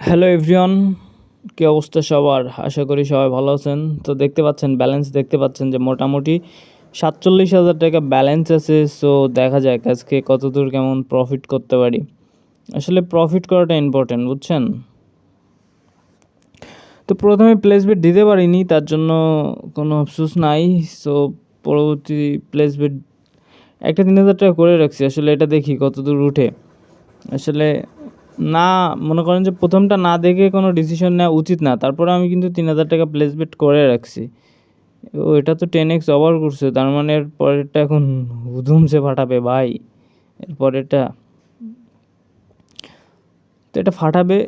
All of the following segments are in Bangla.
হ্যালো এভরিওয়ান কী অবস্থা সবার? আশা করি সবাই ভালো আছেন। তো দেখতে পাচ্ছেন ব্যালেন্স দেখতে পাচ্ছেন যে মোটামুটি সাতচল্লিশ হাজার টাকা ব্যালেন্স আছে। সো দেখা যাক আজকে কত দূর কেমন প্রফিট করতে পারি। আসলে প্রফিট করাটা ইম্পর্টেন্ট বুঝছেন? তো প্রথমে প্লেসবেট দিতে পারিনি, তার জন্য কোনো আফসোস নাই। সো পরবর্তী প্লেসবেট একটা তিন হাজার টাকা করে রাখছি। আসলে এটা দেখি কত দূর উঠে। আসলে না, মনে করেন যে প্রথমটা না দেখে কোনো ডিসিশন নেওয়া উচিত না। তারপরে আমি কিন্তু তিন হাজার টাকা প্লেসবেট করে রাখছি। ও, এটা তো টেন এক্স ওভার করছে, তার মানে এর পরেরটা এখন হুধুমসে ফাটাবে, ভাই। এর পরেরটা তো এটা ফাটাবে।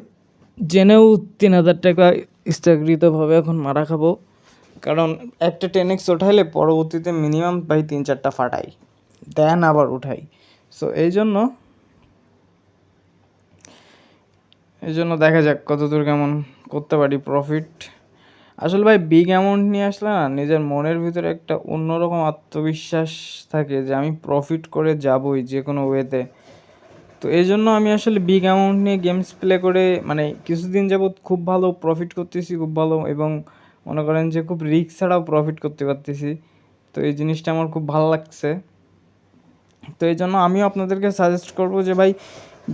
জেনেও তিন হাজার টাকা স্থগিতভাবে এখন মারা খাব। কারণ একটা টেন এক্স ওঠাইলে পরবর্তীতে মিনিমাম ভাই তিন চারটা ফাটাই দেন আবার উঠাই। সো এই জন্য এই জন্য দেখা যাক কতদূর কেমন করতে পারি প্রফিট আসলে ভাই বিগ অ্যামাউন্ট নিয়ে আসলে না, নিজের মনের ভিতরে একটা অন্যরকম আত্মবিশ্বাস থাকে যে আমি প্রফিট করে যাবই যে কোনো ওয়েতে তো এই জন্য আমি আসলে বিগ অ্যামাউন্ট নিয়ে গেমস প্লে করে মানে কিছুদিন যাবৎ খুব ভালো প্রফিট করতেছি, খুব ভালো এবং মনে করেন যে খুব রিস্ক ছাড়াও প্রফিট করতে পারতেছি। তো এই জিনিসটা আমার খুব ভালো লাগছে। তো এই জন্য আমিও আপনাদেরকে সাজেস্ট করব যে ভাই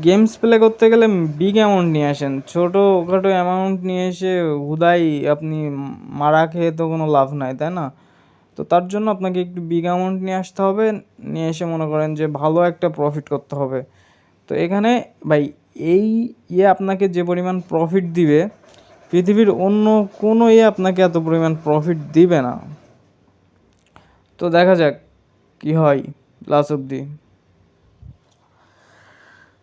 গেমস প্লে করতে গেলে বিগ অ্যামাউন্ট নিয়ে আসেন। ছোটো খাটো অ্যামাউন্ট নিয়ে এসে হুদাই আপনি মারা খেয়ে তো কোনো লাভ নাই, তাই না? তো তার জন্য আপনাকে একটু বিগ অ্যামাউন্ট নিয়ে আসতে হবে। নিয়ে এসে মনে করেন যে ভালো একটা প্রফিট করতে হবে। তো এখানে ভাই, এই ইয়ে আপনাকে যে পরিমাণ প্রফিট দিবে, পৃথিবীর অন্য কোনো ইয়ে আপনাকে এত পরিমাণ প্রফিট দিবে না। তো দেখা যাক কি হয় লাস্ট অবধি।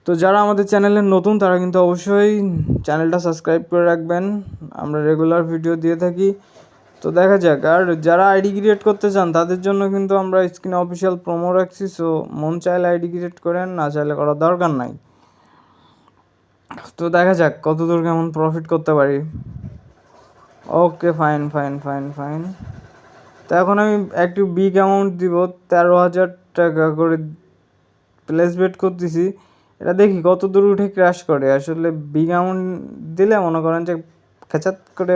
তো যারা আমাদের চ্যানেলে নতুন, তারা কিন্তু অবশ্যই চ্যানেলটা সাবস্ক্রাইব করে রাখবেন। আমরা রেগুলার ভিডিও দিয়ে থাকি। তো দেখা যাক, আর যারা আইডি ক্রিয়েট করতে চান, তাদের জন্য কিন্তু আমরা স্ক্রিনে অফিসিয়াল প্রোমো রাখছি, সো মন চাইলে আইডি ক্রিয়েট করেন, না চাইলে করার দরকার নাই। তো দেখা যাক কত দূর কেমন প্রফিট করতে পারি। Okay, fine fine fine fine. তো এখন আমি একটু বিগ অ্যামাউন্ট দিব, তেরো হাজার টাকা করে প্লেস করতেছি। এটা দেখি কত দূর উঠে ক্র্যাশ করে। আসলে বিগ অ্যামাউন্ট দিলে মনে করেন যে খেচাত করে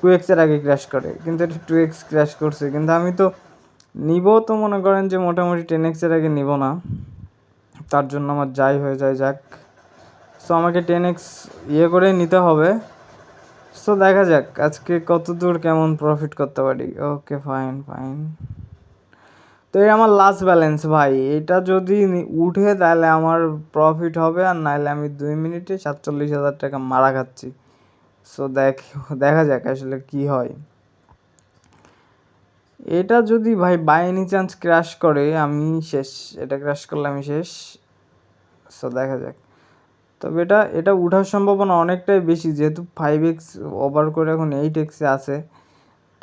টু এক্সের আগে ক্র্যাশ করে, কিন্তু এটা টু এক্স ক্র্যাশ করছে। কিন্তু আমি তো নিব তো মনে করেন যে মোটামুটি টেন এক্সের আগে নিব না। তার জন্য আমার যাই হয়ে যায়, যাক। সো আমাকে টেন এক্স ইয়ে করে নিতে হবে। সো দেখা যাক আজকে কত দূর কেমন প্রফিট করতে পারি। ওকে ফাইন ফাইন তো এই আমার লাস্ট ব্যালেন্স ভাই। এটা যদি উঠে তাহলে আমার প্রফিট হবে আর নাহলে আমি দুই মিনিটে সাতচল্লিশ হাজার টাকা মারা খাচ্ছি। সো দেখ, দেখা যাক আসলে কি হয়। এটা যদি ভাই বাই এনি চান্স ক্র্যাশ করে, আমি শেষ, এটা ক্র্যাশ করলে আমি শেষ। সো দেখা যাক। তবে এটা এটা উঠার সম্ভাবনা অনেকটাই বেশি। যেহেতু ফাইভ এক্স ওভার করে এখন এইট এক্সে আছে।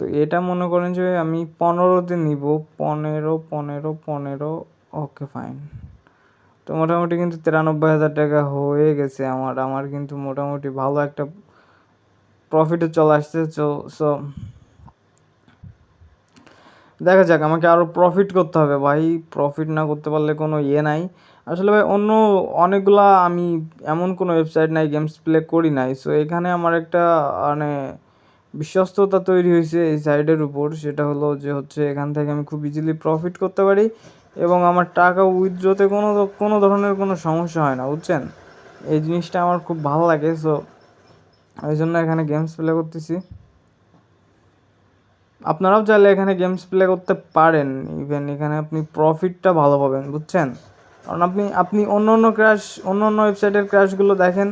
তো এটা মনে করেন যে আমি পনেরোতে নিব। পনেরো পনেরো পনেরো ওকে ফাইন তো মোটামুটি কিন্তু তিরানব্বই হাজার টাকা হয়ে গেছে আমার। আমার কিন্তু মোটামুটি ভালো একটা প্রফিটে চলে আসছে। সো দেখা যাক, আমাকে আরও প্রফিট করতে হবে। ভাই প্রফিট না করতে পারলে কোনো ইয়ে নাই। আসলে ভাই, অন্য অনেকগুলা আমি এমন কোনো ওয়েবসাইট নাই গেমস প্লে করি নাই। সো এখানে আমার একটা মানে বিশ্বস্ততা তৈরি হয়েছে এই সাইডের উপর। সেটা হলো যে হচ্ছে এখান থেকে আমি খুব ইজিলি প্রফিট করতে পারি এবং আমার টাকা উইথড্রোতে কোনো কোনো ধরনের কোনো সমস্যা হয় না, বুঝছেন? এই জিনিসটা আমার খুব ভালো লাগে সো ওই জন্য এখানে গেমস প্লে করতেছি। আপনারাও চাইলে এখানে গেমস প্লে করতে পারেন ইভেন এখানে আপনি প্রফিটটা ভালো পাবেন, বুঝছেন? কারণ আপনি আপনি অন্য অন্য ক্র্যাশ অন্য অন্য ওয়েবসাইটের ক্র্যাশগুলো দেখেন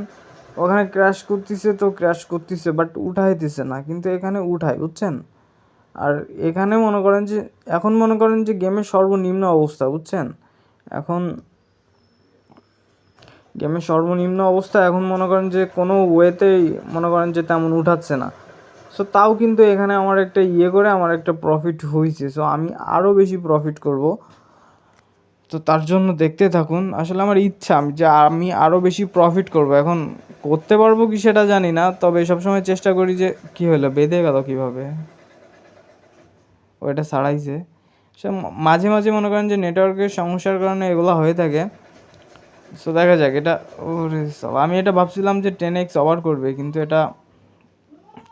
ওখানে ক্র্যাশ করতেছে তো ক্র্যাশ করতেছে বাট উঠাইতেছে না, কিন্তু এখানে উঠায়, বুঝছেন? আর এখানে মনে করেন যে, এখন মনে করেন যে গেমের সর্বনিম্ন অবস্থা, বুঝছেন? এখন গেমের সর্বনিম্ন অবস্থা এখন মনে করেন যে কোনো ওয়েতেই মনে করেন যে তেমন উঠাচ্ছে না। সো তাও কিন্তু এখানে আমার একটা ইয়ে করে আমার একটা প্রফিট হয়েছে সো আমি আরও বেশি প্রফিট করব। তো তার জন্য দেখতে থাকুন। আসলে আমার ইচ্ছা আমি যে আমি আরও বেশি প্রফিট করব। এখন করতে পারব কি সেটা জানি না, তবে সবসময় চেষ্টা করি যে কী হলো, বেঁধে গেল কীভাবে? ওইটা ছাড়াইছে সে মাঝে মাঝে মনে করেন যে নেটওয়ার্কের সমস্যার কারণে এগুলো হয়ে থাকে। সো দেখা যাক, এটা আমি এটা ভাবছিলাম যে টেন এক্স ওভার করবে, কিন্তু এটা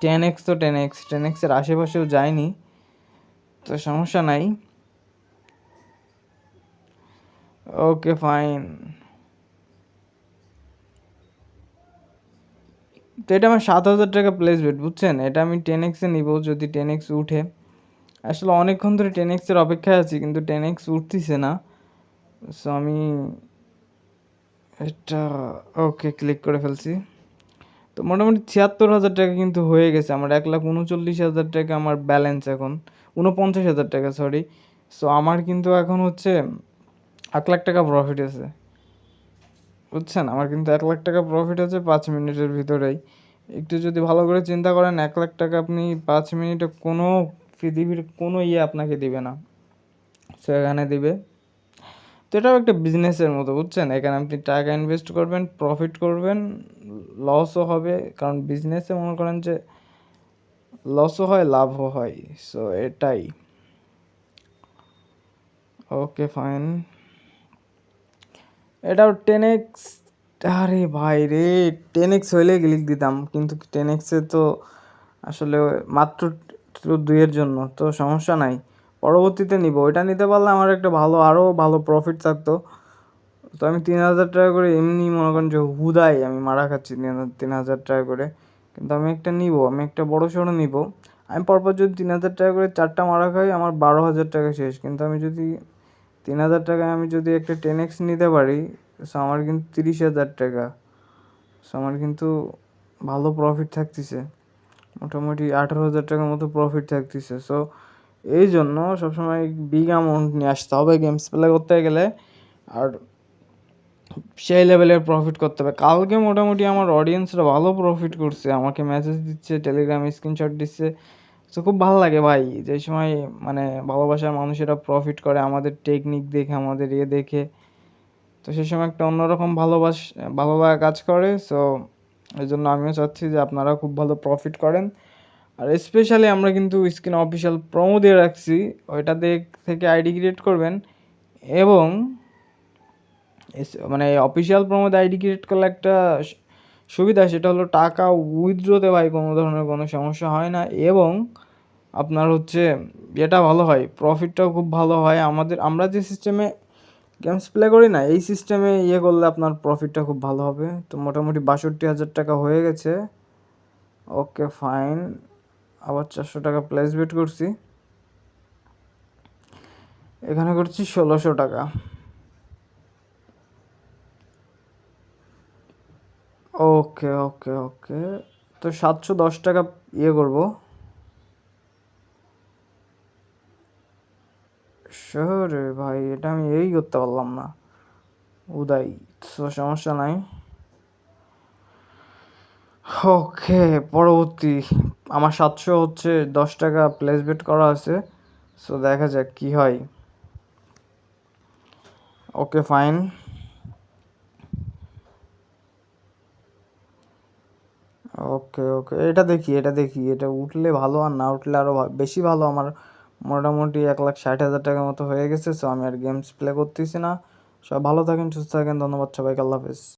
টেন এক্স তো টেন এক্স টেন এক্সের আশেপাশেও যায়নি। তো সমস্যা নাই। ওকে ফাইন তো এটা আমার সাত হাজার টাকা প্লেস বেট বুঝছেন? এটা আমি টেন এক্সে নিব, যদি টেন এক্স উঠে। আসলে অনেকক্ষণ ধরে টেন এক্সের অপেক্ষায় আছি, কিন্তু টেন এক্স উঠতেছে না। সো আমি এটা ওকে ক্লিক করে ফেলছি। তো মোটামুটি ছিয়াত্তর হাজার টাকা কিন্তু হয়ে গেছে। আমার এক লাখ উনচল্লিশ হাজার টাকা আমার ব্যালেন্স এখন। উনপঞ্চাশ হাজার টাকা সরি সো আমার কিন্তু এখন হচ্ছে এক লাখ টাকা প্রফিট আছে। বুঝছেন? আমার কিন্তু এক লাখ টাকা প্রফিট আছে পাঁচ মিনিটের ভিতরেই। একটু যদি ভালো করে চিন্তা করেন, এক লাখ টাকা আপনি পাঁচ মিনিটে কোনো পৃথিবীর কোনো ইয়ে আপনাকে দিবে না। সো এখানে দিবে। তো এটাও একটা বিজনেসের মতো, বুঝছেন? এখানে আপনি টাকা ইনভেস্ট করবেন প্রফিট করবেন লসও হবে। কারণ বিজনেসে মনে করেন যে লসও হয় লাভও হয়। সো এটাই। ওকে ফাইন এটাও টেন এক্স আরে ভাই রে টেন এক্স হইলে ক্লিক দিতাম, কিন্তু টেন এক্সে তো আসলে মাত্র দুইয়ের জন্য, তো সমস্যা নাই। পরবর্তীতে নিব, ওইটা নিতে পারলে আমার একটা ভালো আরও ভালো প্রফিট থাকতো। তো আমি তিন হাজার টাকা করে এমনি মনে করেন যে হুদাই, আমি মারা খাচ্ছি তিন হাজার তিন হাজার টাকা করে। কিন্তু আমি একটা নিব, আমি একটা বড় সড়ো নিব। আমি পরপর যদি তিন হাজার টাকা করে চারটা মারা খাই, আমার বারো হাজার টাকা শেষ। কিন্তু আমি যদি তিন হাজার টাকায় আমি যদি একটা টেন এক্স নিতে পারি সো আমার কিন্তু তিরিশ হাজার টাকা। সো আমার কিন্তু ভালো প্রফিট থাকতেছে। মোটামুটি আঠারো হাজার টাকার মতো প্রফিট থাকতেছে। সো এই জন্য সবসময় বিগ অ্যামাউন্ট নিয়ে আসতে হবে গেমস প্লে করতে গেলে। আর সেই লেভেলের প্রফিট করতে হবে। কালকে মোটামুটি আমার অডিয়েন্সরা ভালো প্রফিট করছে। আমাকে মেসেজ দিচ্ছে টেলিগ্রামে স্ক্রিনশট দিচ্ছে। তো খুব ভালো লাগে ভাই, যে সময় মানে ভালোবাসার মানুষেরা প্রফিট করে আমাদের টেকনিক দেখে, আমাদের ইয়ে দেখে। তো সেই সময় একটা অন্যরকম ভালোবাস ভালো লাগা কাজ করে সো এই জন্য আমিও চাচ্ছি যে আপনারা খুব ভালো প্রফিট করেন। আর স্পেশালি আমরা কিন্তু স্ক্রিন অফিসিয়াল প্রোমো দিয়ে রাখছি, ওইটা দেখ, থেকে আইডি ক্রিয়েট করবেন এবং মানে অফিসিয়াল প্রোমোতে আইডি ক্রিয়েট করলে একটা সু- সুবিধা সেটা হলো টাকা উইথড্রোতে ভাই কোনো ধরনের কোনো সমস্যা হয় না এবং আপনার হচ্ছে এটা ভালো হয় প্রফিটটাও খুব ভালো হয়। আমাদের, আমরা যে সিস্টেমে গেমস প্লে করি না, এই সিস্টেমে ইয়ে করলে আপনার প্রফিটটা খুব ভালো হবে। তো মোটামুটি বাষট্টি হাজার টাকা হয়ে গেছে। ওকে ফাইন আবার চারশো টাকা প্লেস বেট করছি। এখানে করছি ষোলোশো টাকা। ওকে ওকে ওকে। তো সাতশো দশ টাকা ইয়ে করব। রে ভাই, এটা আমি এই করতে পারলাম না। উদয় সমস্যা নাই। ওকে, পরবর্তী। আমার সাতশো হচ্ছে দশ টাকা প্লেস বেট করা আছে। সো দেখা যাক কি হয়। Okay fine okay okay. এটা দেখি এটা দেখি। এটা উঠলে ভালো আর না উঠলে আরও বেশি ভালো। আমার মোটামুটি এক লাখ ষাট হাজার টাকার মতো হয়ে গেছে সো আমি আর গেমস প্লে করতেছি না। সব ভালো থাকেন, সুস্থ থাকেন। ধন্যবাদ সবাইকে। আল্লাহ হাফেজ।